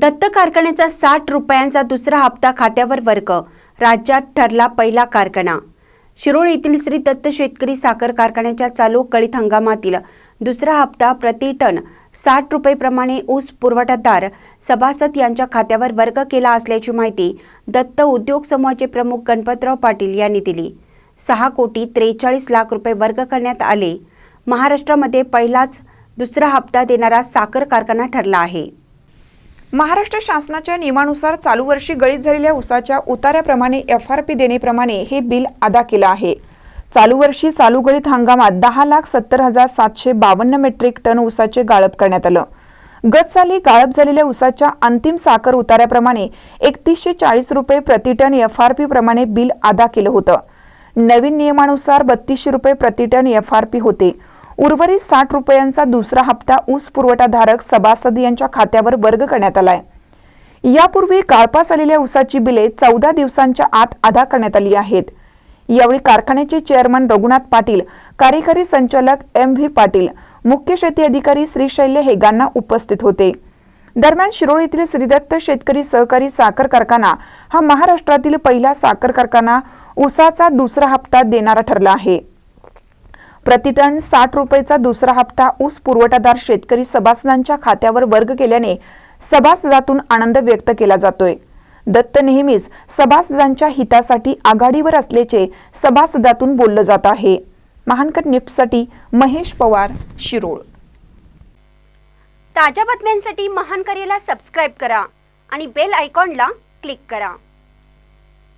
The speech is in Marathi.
दत्त कारखान्याचा साठ रुपयांचा दुसरा हप्ता खात्यावर वर्ग. राज्यात ठरला पहिला कारखाना. शिरोळ येथील श्री दत्त शेतकरी साखर कारखान्याच्या चालू कळीत हंगामातील दुसरा हप्ता प्रति टन साठ रुपयेप्रमाणे ऊस पुरवठादार सभासद यांच्या खात्यावर वर्ग केला असल्याची माहिती दत्त उद्योग समूहाचे प्रमुख गणपतराव पाटील यांनी दिली. सहा कोटी त्रेचाळीस लाख रुपये वर्ग करण्यात आले. महाराष्ट्रामध्ये पहिलाच दुसरा हप्ता देणारा साखर कारखाना ठरला आहे. महाराष्ट्र शासनाच्या नियमानुसार चालू वर्षी गळीत झालेल्या उसाच्या उतार्याप्रमाणे एफ आर पी देण्याप्रमाणे हे बिल अदा केलं आहे. चालू वर्षी चालू गळीत हंगामात दहा लाख सत्तर हजार सातशे बावन्न मेट्रिक टन उसाचे गाळप करण्यात आलं. गत साली गाळप झालेल्या उसाच्या अंतिम साखर उतार्याप्रमाणे एकतीसशे चाळीस रुपये प्रति टन एफ आर पी प्रमाणे बिल अदा केलं होतं. नवीन नियमानुसार बत्तीसशे रुपये प्रति टन एफ आर पी होते. उर्वरित साठ रुपयांचा दुसरा हप्ता ऊस पुरवठाधारक सभासद यांच्या खात्यावर वर्ग करण्यात आलाय. यापूर्वी काळपास आलेल्या ऊसाची बिले चौदा दिवसांच्या आत अदा करण्यात आली आहेत. यावेळी कारखान्याचे चेअरमन रघुनाथ पाटील कार्यकारी संचालक एम व्ही पाटील मुख्य शेती अधिकारी श्रीशैल्य हेगांना उपस्थित होते. दरम्यान शिरोळ येथील श्रीदत्त शेतकरी सहकारी साखर कारखाना हा महाराष्ट्रातील पहिला साखर कारखाना ऊसाचा दुसरा हप्ता देणारा ठरला आहे. प्रतिटन साठ रुपयेचा दुसरा हप्ता ऊस पुरवठादार शेतकरी सभासदांच्या खात्यावर वर्ग केल्याने सभासदातून आनंद व्यक्त केला जातोय. दत्त नेहमीच सभासदांच्या हितासाठी आघाडीवर असल्याचे सभासदातून बोललं जात आहे. महानकर निप्ससाठी महेश पवार शिरोळ. ताज्या बातम्यांसाठी महानकरेला सबस्क्राईब करा आणि बेल आयकॉनला क्लिक करा.